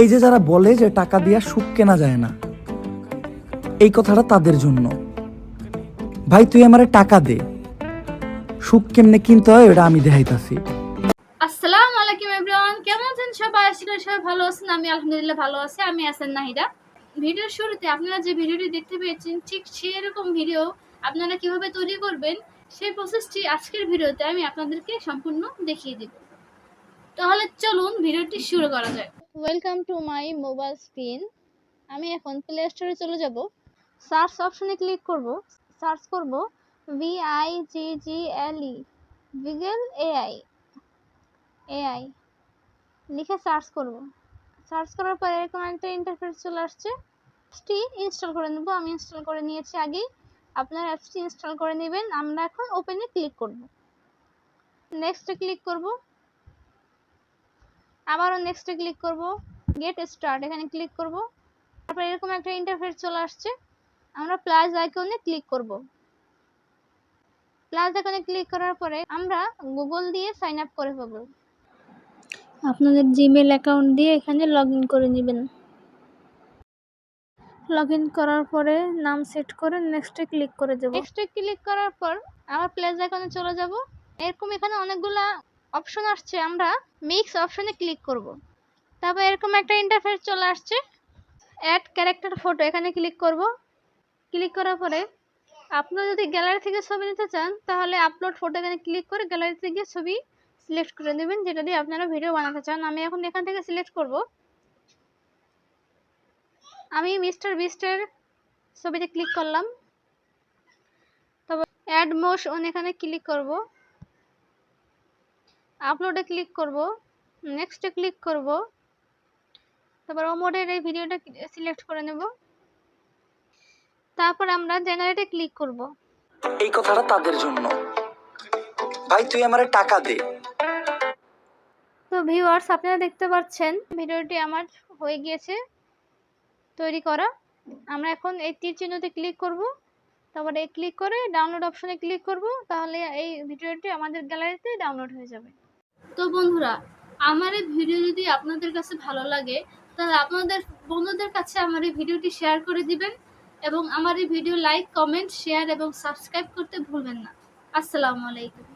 এই যে যারা বলে যে টাকা দিয়া সুখ কেনা যায় না, এই কথাটা তাদের জন্য। ভাই, তুই আমারে টাকা দে। সুখ কেমনে কিনতে হয় ওটা আমি দেখাইতাছি। আসসালামু আলাইকুম এভরিওয়ান, কেমন আছেন সবাই? আশা করি সবাই ভালো আছেন, আমি আলহামদুলিল্লাহ ভালো আছি, আমি আছেন নাহিদা। ভিডিওর শুরুতে আপনারা যে ভিডিওটি দেখতে পেয়েছেন, ঠিক সেরকম ভিডিও আপনারা কীভাবে তৈরি করবেন, সেই প্রসেসটি আজকের ভিডিওতে আমি আপনাদেরকে সম্পূর্ণ দেখিয়ে দিব। তাহলে চলুন ভিডিওটি শুরু করা যায় welcome to my mobile screen আমি এখন প্লে স্টোরে চলে যাব। সার্চ অপশনে ক্লিক করব। সার্চ করব V I G G L E AI AI লিখে সার্চ করব। সার্চ করার পরে এরকম একটা ইন্টারফেস চলে আসছে। অ্যাপসটি ইনস্টল করে নেব। আমি ইনস্টল করে নিয়েছি আগেই আপনার অ্যাপসটি ইনস্টল করে নেবেন। আমরা এখন ওপেনে ক্লিক করব। নেক্সটে ক্লিক করব। আবারও নেক্সটে ক্লিক করব গেট স্টার্ট এখানে ক্লিক করব তারপর এরকম একটা ইন্টারফেস চলে আসছে আমরা প্লাস আইকনে ক্লিক করব। প্লাস আইকনে ক্লিক করার পরে আমরা গুগল দিয়ে সাইন আপ করে পাবো আপনাদের জিমেল অ্যাকাউন্ট দিয়ে এখানে লগ ইন করে নেবেন। লগ ইন করার পরে নাম সেট করে নেক্সটে ক্লিক করে দেবো। নেক্সটে ক্লিক করার পর আবার প্লেস আইকনে চলে যাব। এরকম এখানে অনেকগুলা অপশন আসছে, আমরা মিক্স অপশনে ক্লিক করব। তারপর এরকম একটা ইন্টারফেস চলে আসছে। অ্যাড ক্যারেক্টার ফটো এখানে ক্লিক করব। ক্লিক করার পরে আপনারা যদি গ্যালারি থেকে ছবি নিতে চান, তাহলে আপলোড ফটো এখানে ক্লিক করে গ্যালারি থেকে ছবি সিলেক্ট করে নেবেন, যেটা দিয়ে আপনারা ভিডিও বানাতে চান। আমি এখন এখান থেকে সিলেক্ট করব। আমি মিস্টার বিস্টের ছবিতে ক্লিক করলাম। তারপর অ্যাড মোশন এখানে ক্লিক করব। আপলোডে ক্লিক করব নেক্সটে ক্লিক করব তারপর ওমোডের এই ভিডিওটা সিলেক্ট করে নেব। তারপর আমরা জেনারেটে ক্লিক করব। এই কথাটা তাদের জন্য। ভাই তুই আমারে টাকা দে। তো ভিউয়ার্স আপনারা দেখতে পাচ্ছেন ভিডিওটি আমার হয়ে গিয়েছে। তৈরি করা। আমরা এখন এই তীর চিহ্নতে ক্লিক করব। তারপরে ক্লিক করে ডাউনলোড অপশনে ক্লিক করব। তাহলে এই ভিডিওটি আমাদের গ্যালারিতে ডাউনলোড হয়ে যাবে। তো বন্ধুরা, আমার এই ভিডিও যদি আপনাদের কাছে ভালো লাগে, তাহলে আপনাদের বন্ধুদের কাছে আমার এই ভিডিওটি শেয়ার করে দিবেন এবং আমার এই ভিডিও লাইক কমেন্ট শেয়ার এবং সাবস্ক্রাইব করতে ভুলবেন না। আসসালামু আলাইকুম।